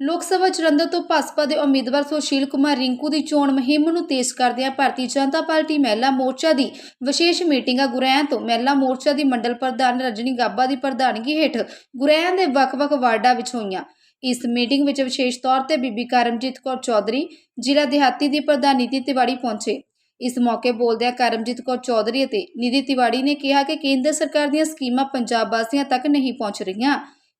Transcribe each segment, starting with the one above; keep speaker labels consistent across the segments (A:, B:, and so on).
A: ਲੋਕ ਸਭਾ ਜਲੰਧਰ ਤੋਂ ਭਾਜਪਾ ਦੇ ਉਮੀਦਵਾਰ ਸੁਸ਼ੀਲ ਕੁਮਾਰ ਰਿੰਕੂ ਦੀ ਚੋਣ ਮੁਹਿੰਮ ਨੂੰ ਤੇਜ਼ ਕਰਦਿਆਂ ਭਾਰਤੀ ਜਨਤਾ ਪਾਰਟੀ ਮਹਿਲਾ ਮੋਰਚਾ ਦੀ ਵਿਸ਼ੇਸ਼ ਮੀਟਿੰਗ ਆ ਗੁਰੈਆਂ ਤੋਂ ਮਹਿਲਾ ਮੋਰਚਾ ਦੀ ਮੰਡਲ ਪ੍ਰਧਾਨ ਰਜਨੀ ਗਾਬਾ ਦੀ ਪ੍ਰਧਾਨਗੀ ਹੇਠ ਗੁਰੈਆਂ ਦੇ ਵੱਖ-ਵੱਖ ਵਾਰਡਾਂ ਵਿੱਚ ਹੋਈਆਂ। ਇਸ ਮੀਟਿੰਗ ਵਿੱਚ ਵਿਸ਼ੇਸ਼ ਤੌਰ ਤੇ ਬੀਬੀ ਕਰਮਜੀਤ ਕੌਰ ਚੌਧਰੀ, ਜ਼ਿਲ੍ਹਾ ਦਿਹਾਤੀ ਦੀ ਪ੍ਰਧਾਨ ਨੀਤੀ ਤਿਵਾੜੀ ਪਹੁੰਚੇ। ਇਸ ਮੌਕੇ ਬੋਲਦਿਆਂ ਕਰਮਜੀਤ ਕੌਰ ਚੌਧਰੀ ਅਤੇ ਨਿਧੀ ਤਿਵਾੜੀ ਨੇ ਕਿਹਾ ਕਿ ਕੇਂਦਰ ਸਰਕਾਰ ਦੀਆਂ ਸਕੀਮਾਂ ਪੰਜਾਬ ਵਾਸੀਆਂ ਤੱਕ ਨਹੀਂ ਪਹੁੰਚ ਰਹੀਆਂ।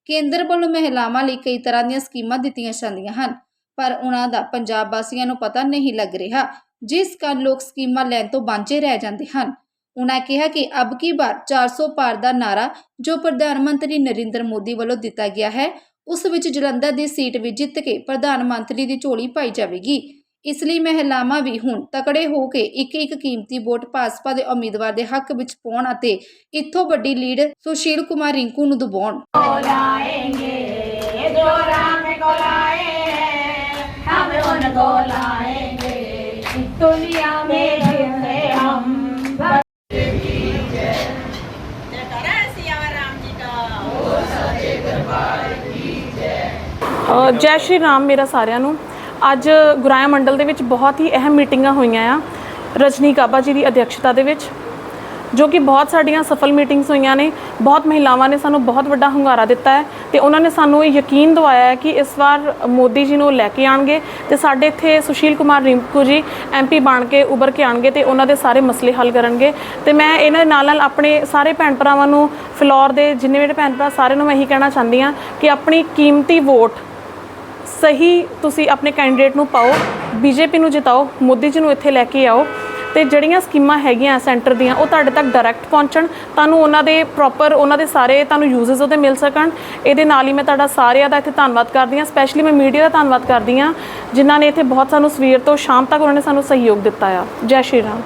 A: ਕੇਂਦਰ ਵੱਲੋਂ ਮਹਿਲਾਵਾਂ ਲਈ ਕਈ ਤਰ੍ਹਾਂ ਦੀਆਂ ਸਕੀਮਾਂ ਦਿੱਤੀਆਂ ਜਾਂਦੀਆਂ ਹਨ, ਪਰ ਉਹਨਾਂ ਦਾ ਪੰਜਾਬ ਵਾਸੀਆਂ ਨੂੰ ਪਤਾ ਨਹੀਂ ਲੱਗ ਰਿਹਾ, ਜਿਸ ਕਾਰਨ ਲੋਕ ਸਕੀਮਾਂ ਲੈਣ ਤੋਂ ਵਾਂਝੇ ਰਹਿ ਜਾਂਦੇ ਹਨ। ਉਹਨਾਂ ਕਿਹਾ ਕਿ ਅਬ ਕੀ ਬਾਰ 400 ਪਾਰ ਦਾ ਨਾਰਾ ਜੋ ਪ੍ਰਧਾਨ ਮੰਤਰੀ ਨਰਿੰਦਰ ਮੋਦੀ ਵੱਲੋਂ ਦਿੱਤਾ ਗਿਆ ਹੈ, ਉਸ ਵਿੱਚ ਜਲੰਧਰ ਦੀ ਸੀਟ ਵੀ ਜਿੱਤ ਕੇ ਪ੍ਰਧਾਨ ਮੰਤਰੀ ਦੀ ਝੋਲੀ ਪਾਈ ਜਾਵੇਗੀ। ਇਸ ਲਈ ਮਹਿਲਾਵਾਂ ਵੀ ਹੁਣ ਤਕੜੇ ਹੋ ਕੇ ਇੱਕ ਇੱਕ ਕੀਮਤੀ ਵੋਟ ਭਾਜਪਾ ਦੇ ਉਮੀਦਵਾਰ ਦੇ ਹੱਕ ਵਿੱਚ ਪਾਉਣ ਅਤੇ ਇੱਥੋਂ ਵੱਡੀ ਲੀਡ ਸੁਸ਼ੀਲ ਕੁਮਾਰ ਰਿੰਕੂ ਨੂੰ ਦਬਾਉਣ।
B: ਜੈ ਸ਼੍ਰੀ ਰਾਮ ਮੇਰਾ ਸਾਰਿਆਂ ਨੂੰ। ਅੱਜ ਗੁਰਾਇਆ ਮੰਡਲ ਦੇ ਵਿੱਚ ਬਹੁਤ ਹੀ ਅਹਿਮ ਮੀਟਿੰਗਾਂ ਹੋਈਆਂ ਆ, ਰਜਨੀ ਕਾਬਾ ਜੀ ਦੀ ਅਧਿਕਸ਼ਤਾ ਦੇ ਵਿੱਚ, ਜੋ ਕਿ ਬਹੁਤ ਸਾਡੀਆਂ ਸਫਲ ਮੀਟਿੰਗਸ ਹੋਈਆਂ ਨੇ, ਬਹੁਤ ਮਹਿਲਾਵਾਂ ਨੇ ਸਾਨੂੰ ਬਹੁਤ ਵੱਡਾ ਹੁੰਗਾਰਾ ਦਿੱਤਾ ਹੈ ਤੇ ਉਹਨਾਂ ਨੇ ਸਾਨੂੰ ਇਹ ਯਕੀਨ ਦਿਵਾਇਆ ਹੈ ਕਿ ਇਸ ਵਾਰ ਮੋਦੀ ਜੀ ਨੂੰ ਲੈ ਕੇ ਆਣਗੇ ਤੇ ਸਾਡੇ ਇੱਥੇ ਸੁਸ਼ੀਲ ਕੁਮਾਰ ਰਿੰਕੂ ਜੀ ਐਮਪੀ ਬਣ ਕੇ ਉੱਭਰ ਕੇ ਆਣਗੇ ਤੇ ਉਹਨਾਂ ਦੇ ਸਾਰੇ ਮਸਲੇ ਹੱਲ ਕਰਨਗੇ। ਤੇ ਮੈਂ ਇਹਨਾਂ ਦੇ ਨਾਲ ਨਾਲ ਆਪਣੇ ਸਾਰੇ ਭੈਣ ਭਰਾਵਾਂ ਨੂੰ ਫਲੋਰ ਦੇ ਜਿੰਨੇ ਮੇਰੇ ਭੈਣ ਭਰਾ ਸਾਰਿਆਂ ਨੂੰ ਮੈਂ ਇਹੀ ਕਹਿਣਾ ਚਾਹੁੰਦੀ ਹਾਂ ਕਿ ਆਪਣੀ ਕੀਮਤੀ ਵੋਟ ਸਹੀ ਤੁਸੀਂ ਆਪਣੇ ਕੈਂਡੀਡੇਟ ਨੂੰ ਪਾਓ ਬੀਜੇਪੀ ਨੂੰ ਜਿਤਾਓ, ਮੋਦੀ ਜੀ ਨੂੰ ਇੱਥੇ ਲੈ ਕੇ ਆਓ ਤੇ ਜਿਹੜੀਆਂ ਸਕੀਮਾਂ ਹੈਗੀਆਂ ਸੈਂਟਰ ਦੀਆਂ, ਉਹ ਤੁਹਾਡੇ ਤੱਕ ਡਾਇਰੈਕਟ ਪਹੁੰਚਣ, ਤੁਹਾਨੂੰ ਉਹਨਾਂ ਦੇ ਪ੍ਰੋਪਰ ਉਹਨਾਂ ਦੇ ਸਾਰੇ ਤੁਹਾਨੂੰ ਯੂਜ਼ਸ ਉਹਦੇ ਮਿਲ ਸਕਣ। ਇਹਦੇ ਨਾਲ ਹੀ ਮੈਂ ਤੁਹਾਡਾ ਸਾਰਿਆਂ ਦਾ ਇੱਥੇ ਧੰਨਵਾਦ ਕਰਦੀ ਹਾਂ ਸਪੈਸ਼ਲੀ ਮੈਂ ਮੀਡੀਆ ਦਾ ਧੰਨਵਾਦ ਕਰਦੀ ਹਾਂ, ਜਿਨ੍ਹਾਂ ਨੇ ਇੱਥੇ ਬਹੁਤ ਸਾਨੂੰ ਸਵੇਰ ਤੋਂ ਸ਼ਾਮ ਤੱਕ ਉਹਨਾਂ ਨੇ ਸਾਨੂੰ ਸਹਿਯੋਗ ਦਿੱਤਾ ਆ। ਜੈ ਸ਼੍ਰੀ ਰਾਮ।